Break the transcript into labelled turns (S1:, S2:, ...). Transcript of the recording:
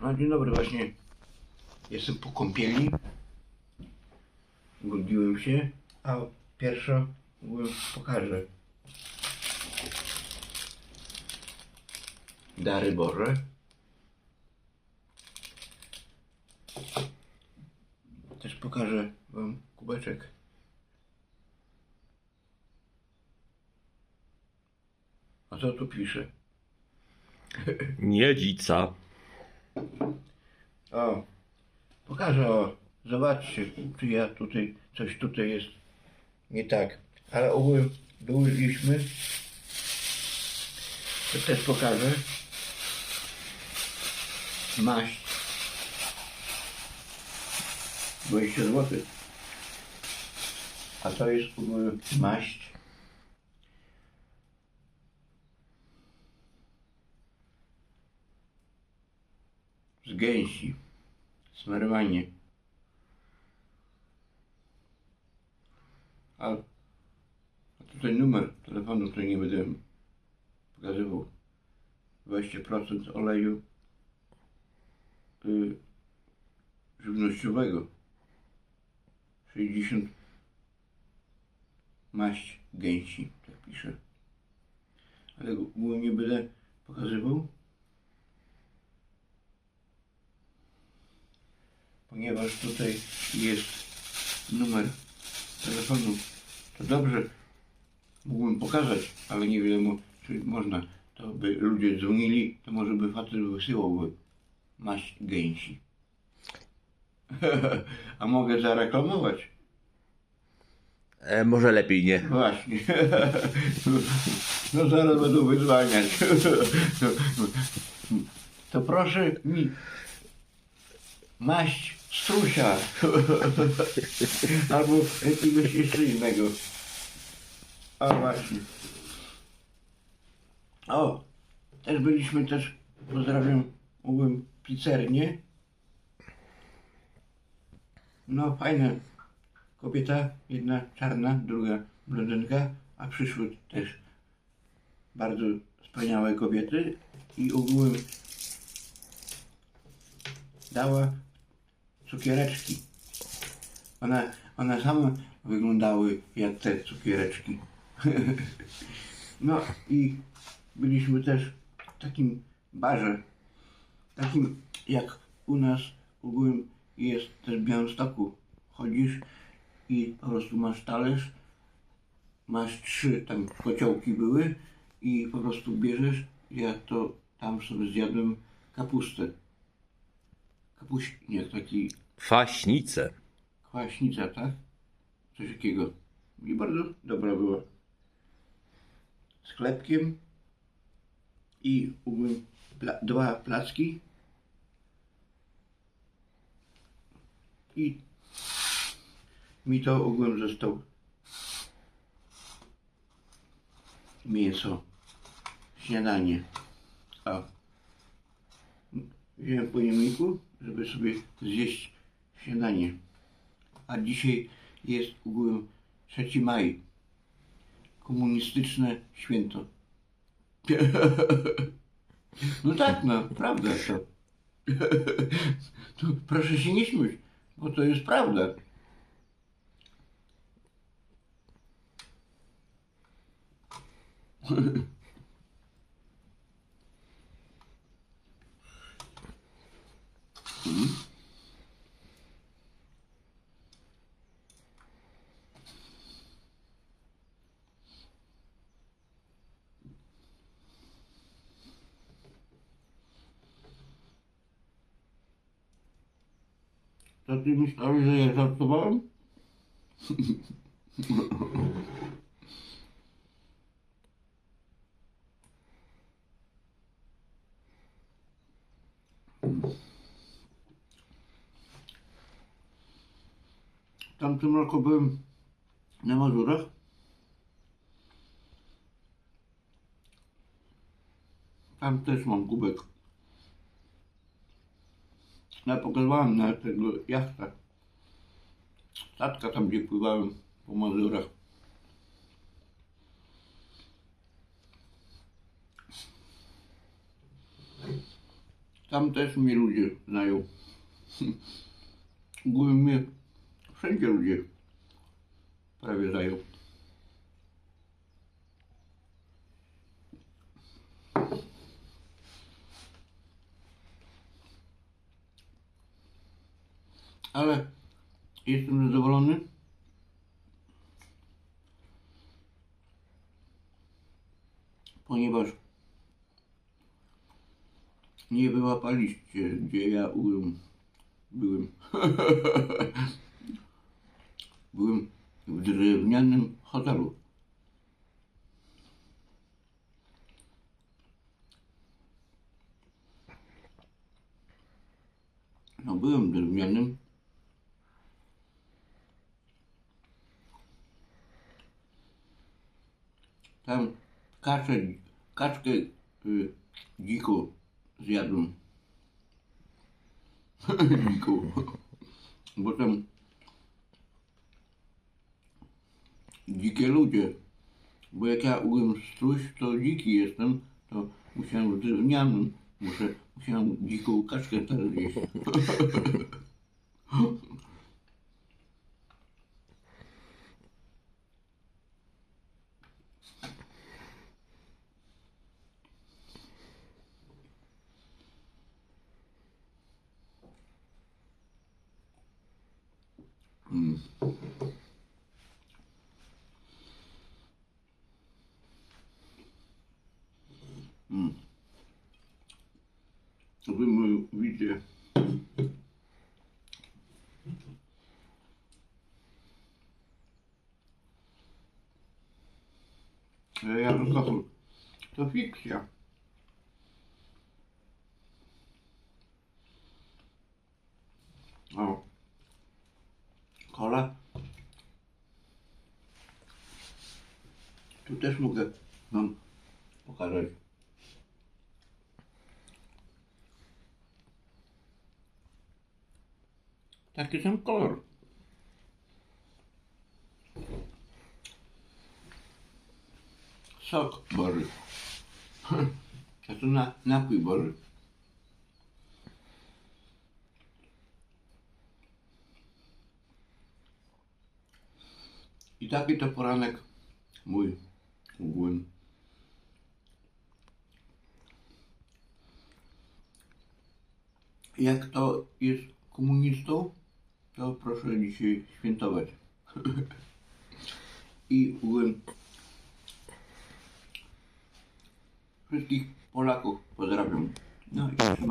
S1: No dzień dobry, właśnie jestem po kąpieli. Urodziłem się, a pierwsza mówię, pokażę. Dary Boże. Też pokażę wam kubeczek. A co tu pisze?
S2: Miedzica.
S1: O, pokażę, o, zobaczcie, czy ja tutaj, coś tutaj jest nie tak. Ale ogółem dołożyliśmy. To też pokażę. Maść. 20 zł. A to jest ogółem maść. Z gęsi. Smarowanie. A, a tutaj numer telefonu, który nie będę pokazywał. 20% oleju y, żywnościowego. 60 maść gęsi, tak pisze. Ale go nie będę pokazywał. Ponieważ tutaj jest numer telefonu, to dobrze mógłbym pokazać, ale nie wiadomo, czy można. To by ludzie dzwonili, to może by facet wysyłałby maść gęsi. A mogę zareklamować.
S2: E, może lepiej nie.
S1: Właśnie. No zaraz będą wyzwaniać. To proszę mi maść strusia. Albo jakiegoś jeszcze innego. O właśnie. O, też byliśmy też, pozdrawiam, ogółem pizzernię. No fajna kobieta, jedna czarna, druga blondynka, a przyszły też bardzo wspaniałe kobiety i ogółem dała cukiereczki. One, one same wyglądały jak te cukiereczki. no i byliśmy też w takim barze, takim jak u nas ogółem jest też w Białymstoku. Chodzisz i po prostu masz talerz, masz trzy tam kociołki były i po prostu bierzesz, ja to tam sobie zjadłem kapustę. Kapuśniak taki
S2: Faśnice.
S1: kwaśnica, tak? Coś takiego. I bardzo dobra była. Z chlebkiem i ogółem pla- dwa placki i mi to ogółem został mięso, śniadanie. A wziąłem pojemniku, żeby sobie zjeść śniadanie. A dzisiaj jest ogółem 3 maj. Komunistyczne święto. No tak, no, prawda to. to. Proszę się nie śmiać, bo to jest prawda. To ty myślałeś, że ja żartowałem? W tamtym roku byłem na Mazurach. Tam też mam kubek. Ja pokazywałem na tego jachta. Statka tam, gdzie pływałem po Mazurach. Tam też mnie ludzie znają. Mnie wszędzie ludzie prawie znają. Ale jestem zadowolony. Ponieważ nie wyłapaliście, gdzie ja byłem. Byłem. w drewnianym hotelu. No byłem drewnianym. Tam kaczę, kaczkę y, dziką zjadłem. dziką. Bo tam dzikie ludzie. Bo jak ja byłem struś, to dziki jestem, to musiałem w drewnianym, muszę, musiałem dziką kaczkę teraz jeść. Wy mówicie. Ale ja alkohol to fikcja. O. Kola. Tu też mogę wam pokazać. Taki sam kolor. Sok boży. A to na, napój boży. I taki to poranek mój ogółem. Jak to jest komunistą, to proszę dzisiaj świętować. I ogółem wszystkich Polaków pozdrawiam. No i.